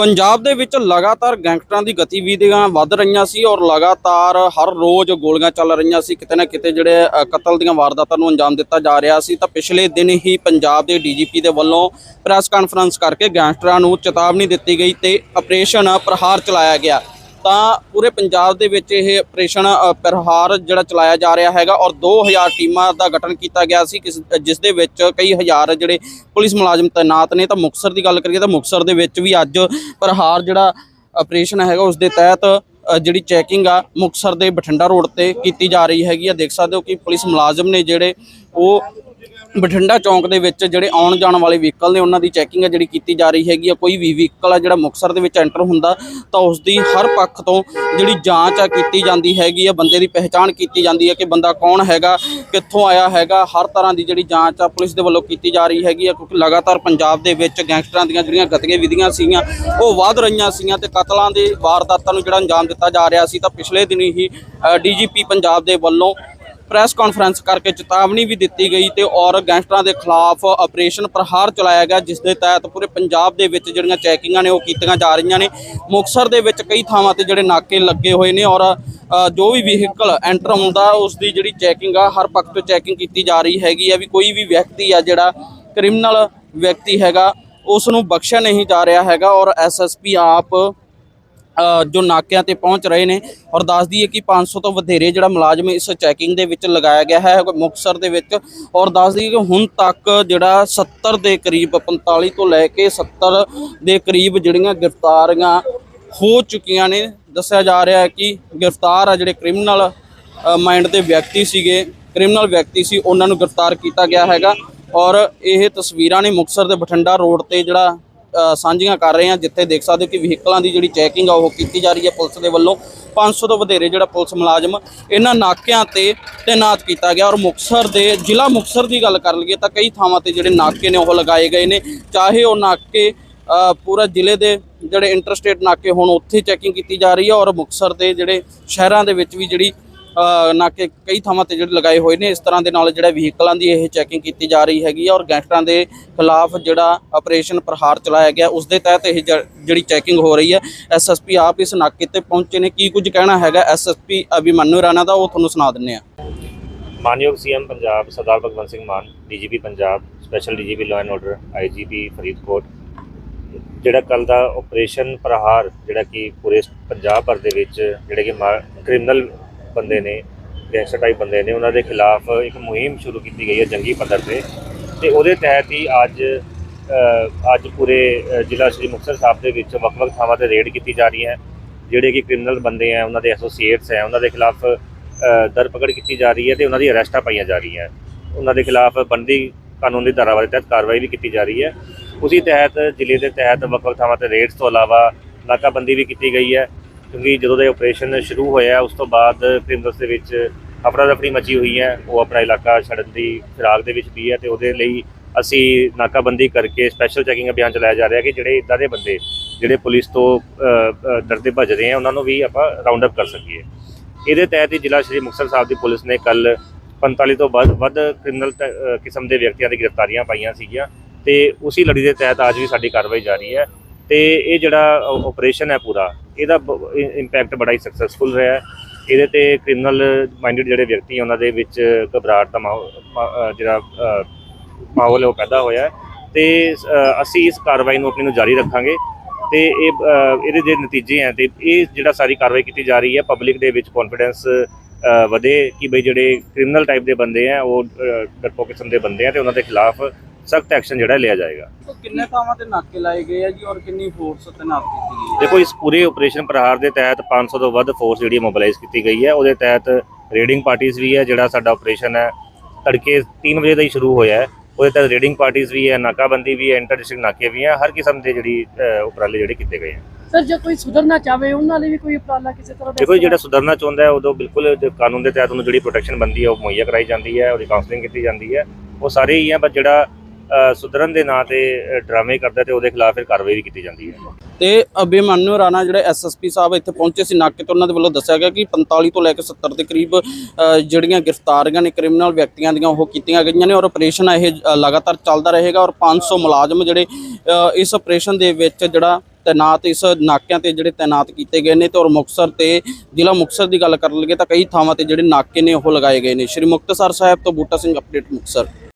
ਪੰਜਾਬ ਦੇ ਵਿੱਚ ਲਗਾਤਾਰ ਗੈਂਗਸਟਰਾਂ ਦੀ ਗਤੀਵਿਧੀਆਂ ਵੱਧ ਰਹੀਆਂ ਸੀ ਔਰ ਲਗਾਤਾਰ ਹਰ ਰੋਜ਼ ਗੋਲੀਆਂ ਚੱਲ ਰਹੀਆਂ ਸੀ। ਕਿਤੇ ਨਾ ਕਿਤੇ ਜਿਹੜੇ ਕਤਲ ਦੀਆਂ ਵਾਰਦਾਤਾਂ ਨੂੰ ਅੰਜਾਮ ਦਿੱਤਾ ਜਾ ਰਿਹਾ ਸੀ। ਤਾਂ ਪਿਛਲੇ ਦਿਨ ਹੀ ਪੰਜਾਬ ਦੇ ਡੀਜੀਪੀ ਦੇ ਵੱਲੋਂ ਪ੍ਰੈਸ ਕਾਨਫਰੰਸ ਕਰਕੇ ਗੈਂਗਸਟਰਾਂ ਨੂੰ ਚੇਤਾਵਨੀ ਦਿੱਤੀ ਗਈ ਤੇ ਆਪਰੇਸ਼ਨ ਪ੍ਰਹਾਰ ਚਲਾਇਆ ਗਿਆ। ਤਾਂ ਪੂਰੇ ਪੰਜਾਬ ਦੇ ਵਿੱਚ ਇਹ ਆਪਰੇਸ਼ਨ ਪ੍ਰਹਾਰ ਜਿਹੜਾ ਚਲਾਇਆ ਜਾ ਰਿਹਾ ਹੈਗਾ ਔਰ 2000 ਟੀਮਾਂ ਦਾ ਗਠਨ ਕੀਤਾ ਗਿਆ ਸੀ, ਕਿਸ- ਜਿਸ ਦੇ ਵਿੱਚ ਕਈ ਹਜ਼ਾਰ ਜਿਹੜੇ ਪੁਲਿਸ ਮੁਲਾਜ਼ਮ ਤਾਇਨਾਤ ਨੇ। ਤਾਂ ਮੁਕਸਰ ਦੀ ਗੱਲ ਕਰੀਏ ਤਾਂ ਮੁਕਸਰ ਦੇ ਵਿੱਚ ਵੀ ਅੱਜ ਪ੍ਰਹਾਰ ਜਿਹੜਾ ਆਪਰੇਸ਼ਨ ਹੈਗਾ, ਉਸ ਦੇ ਤਹਿਤ ਜਿਹੜੀ ਚੈਕਿੰਗ ਆ ਮੁਕਸਰ ਦੇ ਬਠਿੰਡਾ ਰੋਡ ਤੇ ਕੀਤੀ ਜਾ ਰਹੀ ਹੈਗੀ ਆ। ਦੇਖ ਸਕਦੇ ਹੋ ਕਿ ਪੁਲਿਸ ਮੁਲਾਜ਼ਮ ਨੇ ਜਿਹੜੇ ਉਹ ਬਠਿੰਡਾ ਚੌਂਕ ਦੇ ਵਿੱਚ ਜਿਹੜੇ ਆਉਣ ਜਾਣ ਵਾਲੇ ਵਹੀਕਲ ਨੇ, ਉਹਨਾਂ ਦੀ ਚੈਕਿੰਗ ਹੈ ਜਿਹੜੀ ਕੀਤੀ ਜਾ ਰਹੀ ਹੈਗੀ ਆ। ਕੋਈ ਵੀ ਵਹੀਕਲ ਆ ਜਿਹੜਾ ਮੁਕਸਰ ਦੇ ਵਿੱਚ ਐਂਟਰ ਹੁੰਦਾ, ਤਾਂ ਉਸ ਦੀ ਹਰ ਪੱਖ ਤੋਂ ਜਿਹੜੀ ਜਾਂਚ ਆ ਕੀਤੀ ਜਾਂਦੀ ਹੈਗੀ ਆ। ਬੰਦੇ ਦੀ ਪਹਿਚਾਣ ਕੀਤੀ ਜਾਂਦੀ ਹੈ ਕਿ ਬੰਦਾ ਕੌਣ ਹੈਗਾ, ਕਿੱਥੋਂ ਆਇਆ ਹੈਗਾ, ਹਰ ਤਰ੍ਹਾਂ ਦੀ ਜਿਹੜੀ ਜਾਂਚ ਆ ਪੁਲਿਸ ਦੇ ਵੱਲੋਂ ਕੀਤੀ ਜਾ ਰਹੀ ਹੈਗੀ ਆ। ਕਿਉਂਕਿ ਲਗਾਤਾਰ ਪੰਜਾਬ ਦੇ ਵਿੱਚ ਗੈਂਗਸਟਰਾਂ ਦੀਆਂ ਜਿਹੜੀਆਂ ਗਤੀਵਿਧੀਆਂ ਸੀਗੀਆਂ, ਉਹ ਵੱਧ ਰਹੀਆਂ ਸੀਗੀਆਂ ਤੇ ਕਤਲਾਂ ਦੇ ਵਾਰਦਾਤਾਂ ਨੂੰ ਜਿਹੜਾ ਅੰਜਾਮ ਦਿੱਤਾ ਜਾ ਰਿਹਾ ਸੀ, ਤਾਂ ਪਿਛਲੇ ਦਿਨੀ ਹੀ ਡੀਜੀਪੀ ਪੰਜਾਬ ਦੇ ਵੱਲੋਂ ਪ੍ਰੈਸ ਕਾਨਫਰੰਸ ਕਰਕੇ ਚੇਤਾਵਨੀ ਵੀ ਦਿੱਤੀ ਗਈ ਤੇ ਔਰ ਗੈਂਗਸਟਰਾਂ ਦੇ ਖਿਲਾਫ ਆਪਰੇਸ਼ਨ ਪ੍ਰਹਾਰ ਚਲਾਇਆ ਗਿਆ, ਜਿਸ ਦੇ ਤਹਿਤ ਪੂਰੇ ਪੰਜਾਬ ਦੇ ਵਿੱਚ ਜਿਹੜੀਆਂ ਚੈਕਿੰਗਾਂ ਨੇ ਉਹ ਕੀਤੀਆਂ ਜਾ ਰਹੀਆਂ ਨੇ। ਮੁਕਸਰ ਦੇ ਵਿੱਚ ਕਈ ਥਾਵਾਂ ਤੇ ਜਿਹੜੇ ਨਾਕੇ ਲੱਗੇ ਹੋਏ ਨੇ ਔਰ ਜੋ ਵੀ ਵਹੀਕਲ ਐਂਟਰ ਹੁੰਦਾ ਉਸ ਦੀ ਜਿਹੜੀ ਚੈਕਿੰਗ ਆ, ਹਰ ਪੱਖ ਤੋਂ ਚੈਕਿੰਗ ਕੀਤੀ ਜਾ ਰਹੀ ਹੈਗੀ ਆ ਵੀ ਕੋਈ ਵੀ ਵਿਅਕਤੀ ਆ ਜਿਹੜਾ ਕ੍ਰਿਮੀਨਲ ਵਿਅਕਤੀ ਹੈਗਾ ਉਸ ਨੂੰ ਬਖਸ਼ਿਆ ਨਹੀਂ ਜਾ ਰਿਹਾ ਹੈਗਾ ਔਰ ਐਸਐਸਪੀ ਆਪ ਜੋ ਨਾਕਿਆਂ ਤੇ ਪਹੁੰਚ ਰਹੇ ਨੇ ਔਰ ਦੱਸ ਦਈਏ ਕਿ 500 ਤੋਂ ਵਧੇਰੇ ਜਿਹੜਾ ਮੁਲਾਜ਼ਮ ਇਸ ਚੈਕਿੰਗ ਦੇ ਵਿੱਚ ਲਗਾਇਆ ਗਿਆ ਹੈ ਮੁਕਸਰ ਦੇ ਵਿੱਚ। ਔਰ ਦੱਸ ਦਈਏ ਕਿ ਹੁਣ ਤੱਕ ਜਿਹੜਾ 70 ਦੇ ਕਰੀਬ 45 ਤੋਂ ਲੈ ਕੇ 70 ਦੇ ਕਰੀਬ ਜਿਹੜੀਆਂ ਗ੍ਰਿਫਤਾਰੀਆਂ ਹੋ ਚੁੱਕੀਆਂ ਨੇ, ਦੱਸਿਆ ਜਾ ਰਿਹਾ ਹੈ ਕਿ ਗ੍ਰਿਫਤਾਰ ਆ ਜਿਹੜੇ ਕ੍ਰਿਮੀਨਲ ਮਾਈਂਡ ਦੇ ਵਿਅਕਤੀ ਸੀਗੇ, ਕ੍ਰਿਮੀਨਲ ਵਿਅਕਤੀ ਸੀ, ਉਹਨਾਂ ਨੂੰ ਗ੍ਰਿਫਤਾਰ ਕੀਤਾ ਗਿਆ ਹੈਗਾ। ਔਰ ਇਹ ਤਸਵੀਰਾਂ ਨੇ ਮੁਕਸਰ ਦੇ ਬਠਿੰਡਾ ਰੋਡ ਤੇ ਜਿਹੜਾ ਸਾਂਝੀਆਂ ਕਰ ਰਹੇ ਹਾਂ, ਜਿੱਥੇ ਦੇਖ ਸਕਦੇ ਹੋ ਕਿ ਵਹੀਕਲਾਂ ਦੀ ਜਿਹੜੀ ਚੈਕਿੰਗ ਆ, ਉਹ ਕੀਤੀ ਜਾ ਰਹੀ ਹੈ ਪੁਲਿਸ ਦੇ ਵੱਲੋਂ। 500 ਤੋਂ ਵਧੇਰੇ ਜਿਹੜਾ ਪੁਲਿਸ ਮੁਲਾਜ਼ਮ ਇਹਨਾਂ ਨਾਕਿਆਂ ਤੇ ਤਾਇਨਾਤ ਕੀਤਾ ਗਿਆ ਔਰ ਮੁਕਸਰ ਦੇ, ਜ਼ਿਲ੍ਹਾ ਮੁਕਸਰ ਦੀ ਗੱਲ ਕਰ ਲਈਏ ਤਾਂ ਕਈ ਥਾਵਾਂ ਤੇ ਜਿਹੜੇ ਨਾਕੇ ਨੇ, ਉਹ ਲਗਾਏ ਗਏ ਨੇ। ਚਾਹੇ ਉਹ ਨਾਕੇ ਪੂਰਾ ਜ਼ਿਲ੍ਹੇ ਦੇ ਜਿਹੜੇ ਇੰਟਰਸਟੇਟ ਨਾਕੇ ਹੁਣ, ਉੱਥੇ ਚੈਕਿੰਗ ਕੀਤੀ ਜਾ ਰਹੀ ਹੈ ਔਰ ਮੁਕਸਰ ਦੇ ਜਿਹੜੇ ਸ਼ਹਿਰਾਂ ਦੇ ਵਿੱਚ ਵੀ ਜਿਹੜੀ ਨਾਕੇ ਕਈ ਥਾਵਾਂ ਤੇ ਜਿਹੜੇ ਲਗਾਏ ਹੋਏ ਨੇ, ਇਸ ਤਰ੍ਹਾਂ ਦੇ ਨਾਲ ਜਿਹੜਾ ਵਹੀਕਲਾਂ ਦੀ ਇਹ ਚੈਕਿੰਗ ਕੀਤੀ ਜਾ ਰਹੀ ਹੈਗੀ ਹੈ ਔਰ ਗੈਂਗਸਟਰਾਂ ਦੇ ਖਿਲਾਫ ਜਿਹੜਾ ਆਪਰੇਸ਼ਨ ਪ੍ਰਹਾਰ ਚਲਾਇਆ ਗਿਆ, ਉਸ ਦੇ ਤਹਿਤ ਇਹ ਜ- ਜਿਹੜੀ ਚੈਕਿੰਗ ਹੋ ਰਹੀ ਹੈ। ਐਸਐਸਪੀ ਆਪ ਇਸ ਨਾਕੇ ਤੇ ਪਹੁੰਚੇ ਨੇ। ਕੀ ਕੁਝ ਕਹਿਣਾ ਹੈਗਾ ਐਸਐਸਪੀ ਅਭਿਮਨੂ ਰਾਣਾ ਦਾ, ਉਹ ਤੁਹਾਨੂੰ ਸੁਣਾ ਦਿੰਨੇ ਆ ਮਾਨਯੋਗ CM Punjab Sardar Bhagwant Singh Mann DGP Punjab special DGP law and order IGP Faridkot. ਜਿਹੜਾ ਕੱਲ ਦਾ ਆਪਰੇਸ਼ਨ ਪ੍ਰਹਾਰ, ਜਿਹੜਾ ਕਿ ਪੂਰੇ ਪੰਜਾਬ ਭਰ ਦੇ ਵਿੱਚ, ਜਿਹੜੇ ਕਿ ਕ੍ਰਿਮੀਨਲ ਬੰਦੇ ਨੇ ਗੈਂਗਸਟਰ ਟਾਈਪ ਬੰਦੇ ਨੇ ਉਹਨਾਂ ਦੇ ਖਿਲਾਫ ਇੱਕ ਮੁਹਿੰਮ ਸ਼ੁਰੂ ਕੀਤੀ ਗਈ ਹੈ ਜੰਗੀ ਪੱਧਰ ਤੇ। ਤੇ ਉਹਦੇ ਤਹਿਤ ਹੀ ਅੱਜ ਅੱਜ ਪੂਰੇ ਜ਼ਿਲ੍ਹਾ ਸ਼੍ਰੀ ਮੁਕਤਸਰ ਸਾਹਿਬ ਦੇ ਵਿੱਚ ਵੱਖ-ਵੱਖ ਥਾਵਾਂ ਤੇ ਰੇਡ ਕੀਤੀ ਜਾ ਰਹੀ ਹੈ। ਜਿਹੜੇ ਕਿ ਕ੍ਰਿਮੀਨਲ ਬੰਦੇ ਆ ਉਹਨਾਂ ਦੇ ਐਸੋਸੀਏਟਸ ਹੈ ਉਹਨਾਂ ਦੇ ਖਿਲਾਫ ਅ, ਦਰਪਕੜ ਕੀਤੀ ਜਾ ਰਹੀ ਹੈ ਤੇ ਉਹਨਾਂ ਦੀ ਅਰੈਸਟਾਂ ਪਾਈਆਂ ਜਾ ਰਹੀਆਂ ਉਹਨਾਂ ਦੇ ਖਿਲਾਫ ਬੰਦੀ ਕਾਨੂੰਨ ਦੀ ਧਾਰਾਵਾਂ ਦੇ ਤਹਿਤ ਕਾਰਵਾਈ ਵੀ ਕੀਤੀ ਜਾ ਰਹੀ ਹੈ। ਉਸੇ ਤਹਿਤ ਜ਼ਿਲ੍ਹੇ ਦੇ ਤਹਿਤ ਵੱਖ-ਵੱਖ ਥਾਵਾਂ ਤੇ ਰੇਡਸ ਤੋਂ ਇਲਾਵਾ ਨਾਕਾਬੰਦੀ ਵੀ ਕੀਤੀ ਗਈ ਹੈ। ਕਿਉਂਕਿ ਜਦੋਂ ਦੇ ਆਪਰੇਸ਼ਨ ਸ਼ੁਰੂ ਹੋਇਆ, ਉਸ ਤੋਂ ਬਾਅਦ ਕ੍ਰਿਮੀਨਲਸ ਦੇ ਵਿੱਚ ਅਫਰਾ ਦਫਰੀ ਮਚੀ ਹੋਈ ਹੈ। ਉਹ ਆਪਣਾ ਇਲਾਕਾ ਛੱਡਣ ਦੀ ਫਿਰਾਕ ਦੇ ਵਿੱਚ ਵੀ ਹੈ ਤੇ ਉਹਦੇ ਲਈ ਅਸੀਂ ਨਾਕਾਬੰਦੀ ਕਰਕੇ ਸਪੈਸ਼ਲ ਚੈਕਿੰਗ ਅਭਿਆਨ ਚਲਾਇਆ ਜਾ ਰਿਹਾ ਕਿ ਜਿਹੜੇ ਇਦਾਂ ਦੇ ਬੰਦੇ, ਜਿਹੜੇ ਪੁਲਿਸ ਤੋਂ ਡਰਦੇ ਭੱਜ ਰਹੇ ਭੱਜਦੇ ਆ, ਉਹਨਾਂ ਨੂੰ ਵੀ ਆਪਾਂ ਰਾਉਂਡ ਅਪ ਕਰ ਸਕੀਏ। ਇਹਦੇ ਤਹਿਤ ਹੀ ਜ਼ਿਲ੍ਹਾ ਸ਼੍ਰੀ ਮੁਕਤਸਰ ਸਾਹਿਬ ਦੀ ਪੁਲਿਸ ਨੇ ਕੱਲ 45 ਤੋਂ ਵੱਧ ਵੱਧ ਕ੍ਰਿਮੀਨਲ ਟ- ਕਿਸਮ ਦੇ ਵਿਅਕਤੀਆਂ ਦੀ ਗ੍ਰਿਫਤਾਰੀਆਂ ਪਾਈਆਂ ਸੀਗੀਆਂ ਤੇ ਉਸੇ ਲੜੀ ਦੇ ਤਹਿਤ ਅੱਜ ਵੀ ਸਾਡੀ ਕਾਰਵਾਈ ਜਾਰੀ ਹੈ ਤੇ ਇਹ ਜਿਹੜਾ ਆਪਰੇਸ਼ਨ ਹੈ ਪੂਰਾ ਇਹਦਾ ਇੰਪੈਕਟ ਬੜਾ ਹੀ ਸਕਸੈਸਫੁਲ ਰਿਹਾ ਹੈ। ਇਹਦੇ ਤੇ ਕ੍ਰਿਮੀਨਲ ਮਾਈਂਡਡ ਜਿਹੜੇ ਵਿਅਕਤੀ ਆ, ਉਹਨਾਂ ਦੇ ਵਿੱਚ ਘਬਰਾਹਟ ਦਾ ਮਾਹੌਲ ਜਿਹੜਾ ਮਾਹੌਲ ਉਹ ਪੈਦਾ ਹੋਇਆ ਹੈ। ਤੇ ਅਸੀਂ ਇਸ ਕਾਰਵਾਈ ਨੂੰ ਆਪਣੀ ਨੂੰ ਜਾਰੀ ਰੱਖਾਂਗੇ। ਤੇ ਇਹ ਇਹਦੇ ਜੇ ਨਤੀਜੇ ਹੈ ਤੇ ਇਹ ਜਿਹੜਾ ਸਾਰੀ ਕਾਰਵਾਈ ਕੀਤੀ ਜਾ ਰਹੀ ਹੈ ਪਬਲਿਕ ਦੇ ਵਿੱਚ ਕੌਨਫੀਡੈਂਸ ਵਧੇ ਕਿ ਬਈ ਜਿਹੜੇ ਕ੍ਰਿਮੀਨਲ ਟਾਈਪ ਦੇ ਬੰਦੇ ਆ ਉਹ ਅ, ਡਰਪੋਕ ਕਿਸਮ ਦੇ ਬੰਦੇ ਆ ਤੇ ਉਹਨਾਂ ਦੇ ਖਿਲਾਫ ਸਖਤ ਐਕਸ਼ਨ ਜਿਹੜਾ ਲਿਆ ਜਾਏਗਾ। ਕਿੰਨੇ ਥਾਵਾਂ ਤੇ ਨਾਕੇ ਲਾਏ ਗਏ ਆ ਜੀ ਔਰ ਕਿੰਨੀ ਫੋਰਸ ਤੈਨਾਤ ਕੀਤੀ ਗਈ ਹੈ? ਦੇਖੋ ਇਸ ਪੂਰੇ ਆਪਰੇਸ਼ਨ ਪ੍ਰਹਾਰ ਦੇ ਤਹਿਤ 500 ਤੋਂ ਵੱਧ ਫੋਰਸ ਜਿਹੜੀ ਮੋਬਿਲਾਈਜ਼ ਕੀਤੀ ਗਈ ਹੈ। ਉਹਦੇ ਤਹਿਤ ਰੇਡਿੰਗ ਪਾਰਟੀਆਂ ਵੀ ਹੈ ਜਿਹੜਾ ਸਾਡਾ ਆਪਰੇਸ਼ਨ ਹੈ ਤੜਕੇ 3 ਵਜੇ ਦਾ ਹੀ ਸ਼ੁਰੂ ਹੋਇਆ ਹੈ। ਉਹਦੇ ਤਹਿਤ ਰੇਡਿੰਗ ਪਾਰਟੀਆਂ ਵੀ ਹੈ ਨਾਕਾਬੰਦੀ ਵੀ ਹੈ ਇੰਟਰ ਡਿਸਟ੍ਰਿਕਟ ਨਾਕੇ ਵੀ ਹੈ ਹਰ ਕਿਸਮ ਦੇ ਜਿਹੜੀ ਅ, ਉਪਰਾਲੇ ਜਿਹੜੇ ਕੀਤੇ ਗਏ ਹੈ। ਸਰ ਜੇ ਕੋਈ ਸੁਧਰਨਾ ਚਾਹਵੇ ਉਹਨਾਂ ਲਈ ਵੀ ਕੋਈ ਉਪਰਾਲਾ ਕਿਸੇ ਤਰ੍ਹਾਂ ਦਾ ਦੇਖੋ ਜਿਹੜਾ ਸੁਧਰਨਾ ਚਾਹੁੰਦਾ ਹੈ ਉਦੋਂ ਬਿਲਕੁਲ ਜੋ ਕਾਨੂੰਨ ਦੇ ਤਹਿਤ ਉਹਨੂੰ ਜਿਹੜੀ ਪ੍ਰੋਟੈਕਸ਼ਨ ਬੰਦੀ ਹੈ ਉਹ ਮੁਹੱਈਆ ਕਰਾਈ ਜਾਂਦੀ ਹੈ ਉਹਦੀ ਕਾਉਂਸਲਿੰਗ ਕੀਤੀ ਜਾਂਦੀ ਹੈ। ਉਹ ਸਾਰੇ ਹੀ ਹੈ ਪਰ ਜਿਹੜਾ ਸੁਧਰਨ ਦੇ ਨਾਂ ਤੇ ਡਰਾਮੇ ਕਰਦਾ ਤੇ ਉਹਦੇ ਖਿਲਾਫ ਫਿਰ ਕਾਰਵਾਈ ਵੀ ਕੀਤੀ ਜਾਂਦੀ ਹੈ। ਤੇ ਅਭਿਮਨਿਊ ਰਾਣਾ ਜਿਹੜੇ ਐਸਐਸਪੀ ਸਾਹਿਬ ਇੱਥੇ ਪਹੁੰਚੇ ਸੀ ਨਾਕੇ ਤੋਂ, ਉਹਨਾਂ ਦੇ ਵੱਲੋਂ ਦੱਸਿਆ ਗਿਆ ਕਿ 45 ਤੋਂ ਲੈ ਕੇ 70 ਦੇ ਕਰੀਬ ਜਿਹੜੀਆਂ ਗ੍ਰਿਫਤਾਰੀਆਂ ਨੇ ਕ੍ਰਿਮੀਨਲ ਵਿਅਕਤੀਆਂ ਦੀਆਂ ਉਹ ਕੀਤੀਆਂ ਗਈਆਂ ਨੇ ਔਰ ਆਪਰੇਸ਼ਨ ਇਹ ਲਗਾਤਾਰ ਚੱਲਦਾ ਰਹੇਗਾ ਔਰ 500 ਮੁਲਾਜ਼ਮ ਜਿਹੜੇ ਇਸ ਆਪਰੇਸ਼ਨ ਦੇ ਵਿੱਚ ਜਿਹੜਾ ਤੈਨਾਤ ਇਸ ਨਾਕਿਆਂ ਤੇ ਜਿਹੜੇ ਤੈਨਾਤ ਕੀਤੇ ਗਏ ਨੇ ਤੇ ਔਰ ਮੁਕਤਸਰ ਤੇ ਜ਼ਿਲ੍ਹਾ ਮੁਕਤਸਰ ਦੀ ਗੱਲ ਕਰ ਲਈਏ ਤਾਂ ਕਈ ਥਾਵਾਂ ਤੇ ਜਿਹੜੇ ਨਾਕੇ ਨੇ ਉਹ ਲਗਾਏ ਗਏ ਨੇ। ਸ਼੍ਰੀ ਮੁਕਤਸਰ ਸਾਹਿਬ ਤੋਂ ਬੂਟਾ ਸਿੰਘ ਅਪਡੇਟ ਮੁਕਤਸਰ।